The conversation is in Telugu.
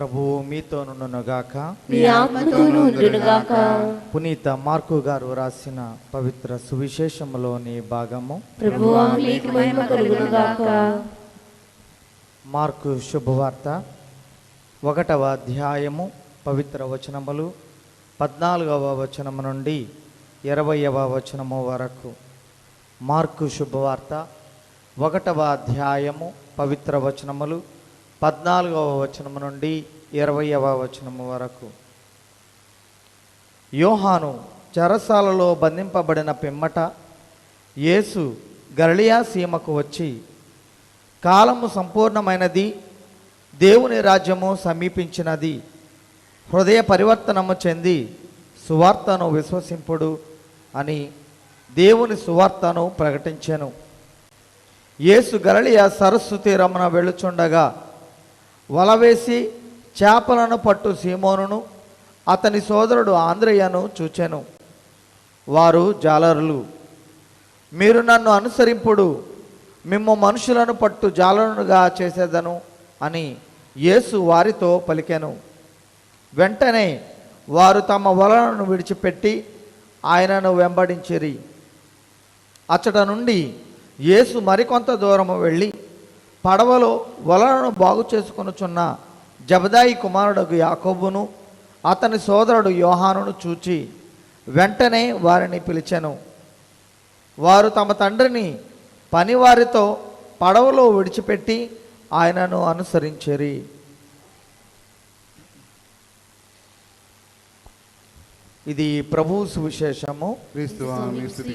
ప్రభువు మీతో నుండునుగాక. మీ ఆత్మతోనూ ఉండునుగాక పునీత మార్కు గారు రాసిన పవిత్ర సువిశేషములోని భాగము. ప్రభువా మీకు మహిమ కలుగునుగాక. మార్కు శుభవార్త. ఒకటవ అధ్యాయము పవిత్ర వచనములు. పద్నాలుగవ వచనము నుండి ఇరవయవ వచనము వరకు. మార్కు శుభవార్త. ఒకటవ అధ్యాయము పవిత్ర వచనములు. పద్నాలుగవ వచనము నుండి ఇరవయవ వచనము వరకు. యోహాను చెరసాలలో బంధింపబడిన పిమ్మట యేసు గలియా సీమకు వచ్చి కాలము సంపూర్ణమైనది దేవుని రాజ్యము సమీపించినది హృదయ పరివర్తనము చెంది సువార్తను విశ్వసింపుడు అని దేవుని సువార్తను ప్రకటించెను. యేసు గరళియా సరస్సు తీరమున వెళుచుండగా వలవేసి చేపలను పట్టు సీమోనును అతని సోదరుడు ఆంధ్రయ్యను చూచాను. వారు జాలరులు మీరు నన్ను అనుసరింపుడు మిమ్ము మనుషులను పట్టు జాలరునుగా చేసేదను అని యేసు వారితో పలికాను. వెంటనే వారు తమ వలలను విడిచిపెట్టి ఆయనను వెంబడించిరి. అచ్చట నుండి యేసు మరికొంత దూరము వెళ్ళి పడవలో వలలను బాగు చేసుకొనుచున్న జబదాయి కుమారుడు యాకోబును అతని సోదరుడు యోహానును చూచి వెంటనే వారిని పిలిచెను. వారు తమ తండ్రిని పనివారితో పడవలో విడిచిపెట్టి ఆయనను అనుసరించరి. ఇది ప్రభు సువిశేషము. క్రీస్తు స్థితి